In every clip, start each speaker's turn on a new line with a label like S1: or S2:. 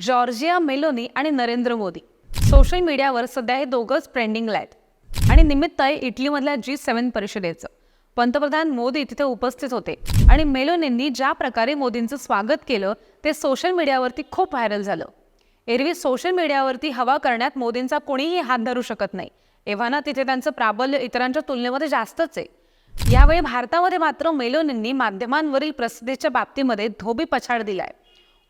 S1: Giorgia Meloni आणि Narendra Modi. Social मीडियावर सध्या हे दोघंच ट्रेंडिंगला आहेत. आणि निमित्त आहे इटलीमधल्या जी सेवन परिषदेचं. पंतप्रधान मोदी तिथे उपस्थित होते. आणि मेलोनींनी ज्या प्रकारे मोदींचं स्वागत केलं ते सोशल मीडियावरती खूप व्हायरल झालं. एरवी सोशल मीडियावरती हवा करण्यात मोदींचा कोणीही हात धरू शकत नाही. एव्हाना तिथे त्यांचं प्राबल्य इतरांच्या तुलनेमध्ये जास्तच आहे. यावेळी भारतामध्ये मात्र मेलोनींनी माध्यमांवरील प्रसिद्धीच्या बाबतीमध्ये धोबी पछाड दिलाय.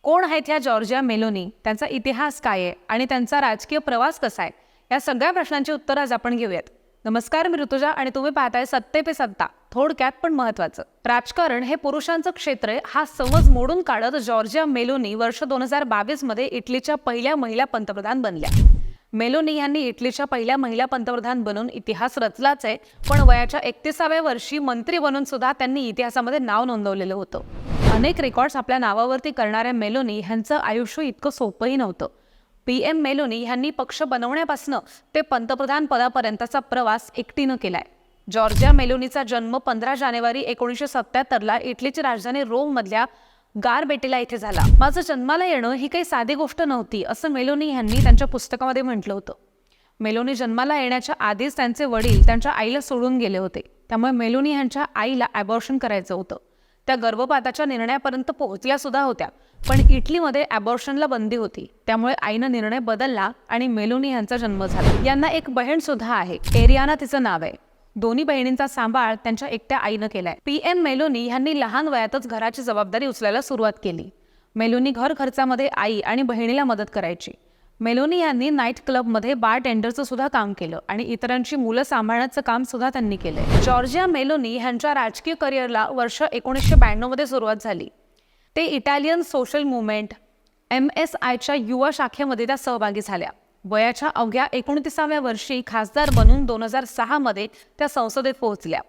S1: कोण आहेत ह्या जॉर्जिया मेलोनी? त्यांचा इतिहास काय आहे? आणि त्यांचा राजकीय प्रवास कसा आहे? या सगळ्या प्रश्नांची उत्तरं आज आपण घेऊयात. नमस्कार मी ऋतुजा आणि तुम्ही पाहताय सत्ते पे सत्ता. थोडक्यात पण महत्वाचं राजकारण हे पुरुषांचं क्षेत्र आहे. हा समज मोडून काढत जॉर्जिया मेलोनी वर्ष दोन हजार बावीसमध्ये इटलीच्या पहिल्या महिला पंतप्रधान बनल्या. मेलोनी यांनी इटलीच्या पहिल्या महिला पंतप्रधान बनून इतिहास रचलाच आहे. पण वयाच्या एकतीसाव्या वर्षी मंत्री बनून सुद्धा त्यांनी इतिहासामध्ये नाव नोंदवलेलं होतं. अनेक रेकॉर्ड्स आपल्या नावावरती करणाऱ्या मेलोनी ह्यांचं आयुष्य इतकं सोपंही नव्हतं. पी एम मेलोनी ह्यांनी पक्ष बनवण्यापासून ते पंतप्रधान पदापर्यंतचा प्रवास एकटीनं केलाय. जॉर्जिया मेलोनीचा जन्म पंधरा जानेवारी एकोणीसशे सत्याहत्तरला इटलीची राजधानी रोममधल्या गारबेटेला इथे झाला. माझं जन्माला येणं ही काही साधी गोष्ट नव्हती असं मेलोनी यांनी त्यांच्या पुस्तकामध्ये म्हटलं होतं. मेलोनी जन्माला येण्याच्या आधीच त्यांचे वडील त्यांच्या आईला सोडून गेले होते. त्यामुळे मेलोनी यांच्या आईला ॲबॉर्शन करायचं होतं. त्या गर्भपाताच्या निर्णयापर्यंत पोहोचल्या सुद्धा होत्या. पण इटलीमध्ये ॲबॉर्शनला बंदी होती. त्यामुळे आईनं निर्णय बदलला आणि मेलोनी यांचा जन्म झाला. यांना एक बहीण सुद्धा आहे. एरियाना तिचं नाव आहे. दोन्ही बहिणींचा सांभाळ त्यांच्या एकट्या आईनं केलाय. पी. एम मेलोनी यांनी लहान वयातच घराची जबाबदारी उचलायला सुरुवात केली. मेलोनी घर खर्चामध्ये आई आणि बहिणीला मदत करायची. मेलोनी यांनी नाईट क्लबमध्ये बार टेंडरचं सुद्धा काम केलं आणि इतरांची मुलं सांभाळण्याचं काम सुद्धा त्यांनी केलंय. जॉर्जिया मेलोनी यांच्या राजकीय करिअरला वर्ष एकोणीसशे ब्याण्णवमध्ये सुरुवात झाली. ते Italian social movement M S आयच्या युवा शाखेमध्ये त्या सहभागी झाल्या. वयाच्या अवघ्या एकोणतीसाव्या वर्षी खासदार बनून दोन हजार सहामध्ये त्या संसदेत पोहोचल्या.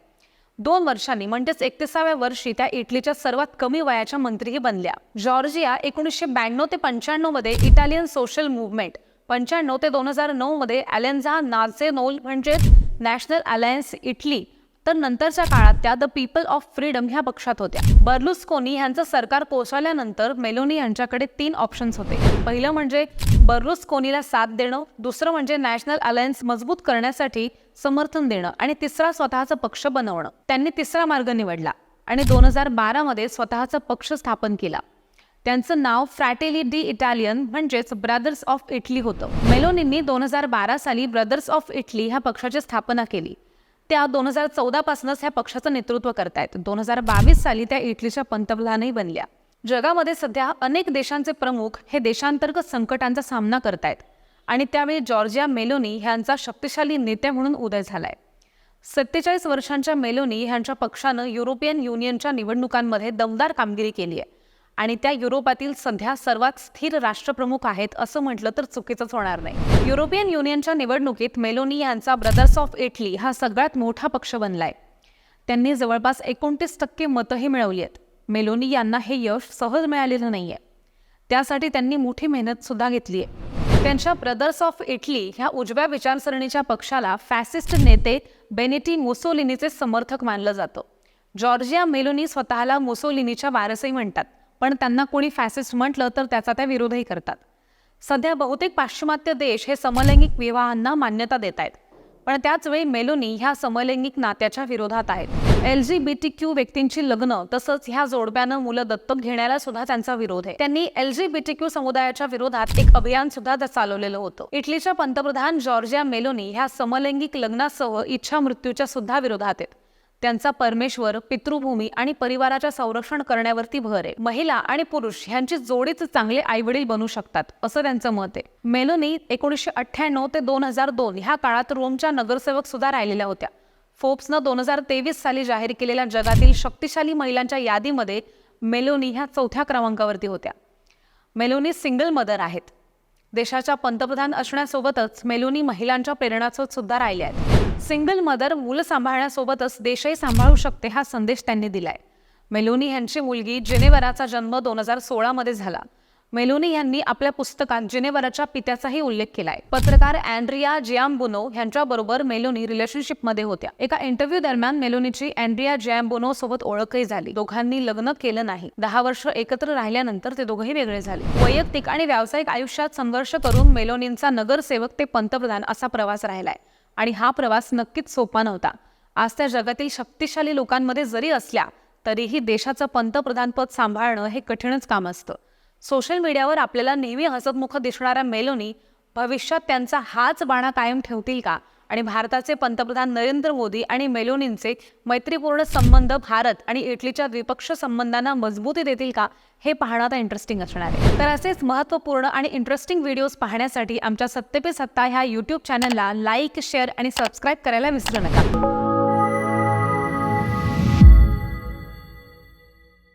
S1: दोन वर्षांनी म्हणजेच एकतीसाव्या वर्षी त्या इटलीच्या सर्वात कमी वयाच्या मंत्रीही बनल्या. जॉर्जिया एकोणीसशे ब्याण्णव ते पंच्याण्णवमध्ये इटालियन सोशल मुवमेंट पंच्याण्णव ते दोन हजार नऊ मध्ये अलेन्झा नाझेनोल म्हणजेच नॅशनल अलायन्स इटली तर नंतरच्या काळात त्या द पीपल ऑफ फ्रीडम ह्या पक्षात होत्या. बर्लुस्कोनी यांचं सरकार कोसळल्यानंतर मेलोनी यांच्याकडे तीन ऑप्शन्स होते. पहिलं म्हणजे बर्लुस्कोनीला साथ देणं दुसरं म्हणजे नॅशनल अलायन्स मजबूत करण्यासाठी समर्थन देणं आणि तिसरा स्वतःचा पक्ष बनवणं. त्यांनी तिसरा मार्ग निवडला आणि दोन हजार बारामध्ये स्वतःचा पक्ष स्थापन केला. त्यांचं नाव फ्रॅटेली डी इटालियन म्हणजेच ब्रदर्स ऑफ इटली होतं. मेलोनींनी दोन हजार बारा साली ब्रदर्स ऑफ इटली ह्या पक्षाची स्थापना केली. त्या दोन हजार चौदा पासूनच ह्या पक्षाचं नेतृत्व करतायत. दोन हजार बावीस साली त्या इटलीच्या पंतप्रधानही बनल्या. जगामध्ये सध्या अनेक देशांचे प्रमुख हे देशांतर्गत संकटांचा सामना करतायत. आणि त्यावेळी जॉर्जिया मेलोनी ह्यांचा शक्तिशाली नेत्या म्हणून उदय झालाय. सत्तेचाळीस वर्षांच्या मेलोनी ह्यांच्या पक्षानं युरोपियन युनियनच्या निवडणुकांमध्ये दमदार कामगिरी केली आहे आणि त्या युरोपातील सध्या सर्वात स्थिर राष्ट्रप्रमुख आहेत असं म्हटलं तर चुकीचंच होणार नाही. युरोपियन युनियनच्या निवडणुकीत मेलोनी यांचा ब्रदर्स ऑफ इटली हा सगळ्यात मोठा पक्ष बनलाय. त्यांनी जवळपास एकोणतीस टक्के मतंही मिळवली आहेत. मेलोनी यांना हे यश सहज मिळालेलं नाहीये. त्यासाठी त्यांनी मोठी मेहनत सुद्धा घेतली आहे. त्यांच्या ब्रदर्स ऑफ इटली ह्या उजव्या विचारसरणीच्या पक्षाला फॅसिस्ट नेते बेनेटी मुसोलिनीचे समर्थक मानलं जातं. जॉर्जिया मेलोनी स्वतःला मुसोलिनीच्या वारसही म्हणतात. पण त्यांना कोणी फॅसिस्ट म्हटलं तर त्याचा त्या विरोधही करतात. सध्या बहुतेक पाश्चिमात्य देश हे समलैंगिक विवाहांना मान्यता देत आहेत. पण त्याचवेळी मेलोनी ह्या समलैंगिक नात्याच्या विरोधात आहेत. L G B T Q व्यक्तींची लग्न तसंच ह्या जोडप्यानं मुलं दत्तक घेण्याला सुद्धा त्यांचा विरोध आहे. त्यांनी L G B T Q समुदायाच्या विरोधात एक अभियान सुद्धा चालवलेलं होतं. इटलीच्या पंतप्रधान जॉर्जिया मेलोनी ह्या समलैंगिक लग्नासह इच्छा मृत्यूच्या सुद्धा विरोधात आहेत. त्यांचा परमेश्वर पितृभूमी आणि परिवाराच्या संरक्षण करण्यावरती भर आहे. महिला आणि पुरुष ह्यांची जोडीच चांगले आईवडील बनू शकतात असं त्यांचं मत आहे. मेलोनी एकोणीसशे अठ्ठ्याण्णव ते दोन हजार दोन ह्या काळात रोमच्या नगरसेवक सुद्धा राहिलेल्या होत्या. फोर्ब्सनं दोन हजार तेवीस साली जाहीर केलेल्या जगातील शक्तिशाली महिलांच्या यादीमध्ये मेलोनी ह्या चौथ्या क्रमांकावरती होत्या. मेलोनी सिंगल मदर आहेत. देशाच्या पंतप्रधान असण्यासोबतच मेलोनी महिलांच्या प्रेरणाचं सुद्धा राहिल्या आहेत. सिंगल मदर मुलं सांभाळण्यासोबतच देशही सांभाळू शकते हा संदेश त्यांनी दिलाय. मेलोनी यांची मुलगी जेनेवराचा जन्म दोन हजार सोळामध्ये झाला. मेलोनी यांनी आपल्या पुस्तकात जिनेवराच्या पित्याचाही उल्लेख केलाय. पत्रकार अँड्रिया जियाम्बुनो यांच्याबरोबर मेलोनी रिलेशनशिपमध्ये होत्या. एका इंटरव्ह्यू दरम्यान मेलोनीची अँड्रिया जियाम्बुनो सोबत ओळखही झाली. दोघांनी लग्न केलं नाही. दहा वर्ष एकत्र राहिल्यानंतर ते दोघंही वेगळे झाले. वैयक्तिक आणि व्यावसायिक आयुष्यात संघर्ष करून मेलोनींचा नगरसेवक ते पंतप्रधान असा प्रवास राहिलाय. आणि हा प्रवास नक्कीच सोपा नव्हता. आज त्या जगातील शक्तिशाली लोकांमध्ये जरी असल्या तरीही देशाचं पंतप्रधानपद सांभाळणं हे कठीणच काम असतं. सोशल मीडियावर आपल्याला नेहमी हसतमुख दिसणाऱ्या मेलोनी भविष्यात त्यांचा हाच बाणा कायम ठेवतील का? आणि भारताचे पंतप्रधान नरेंद्र मोदी आणि मेलोनींचे मैत्रीपूर्ण संबंध भारत आणि इटलीच्या द्विपक्षीय संबंधांना मजबूती देतील का हे पाहणं आता इंटरेस्टिंग असणार आहे. तर असेच महत्त्वपूर्ण आणि इंटरेस्टिंग व्हिडिओज पाहण्यासाठी आमच्या सत्ते पे सत्ता ह्या यूट्यूब चॅनलला लाईक शेअर आणि सबस्क्राईब करायला विसरू नका.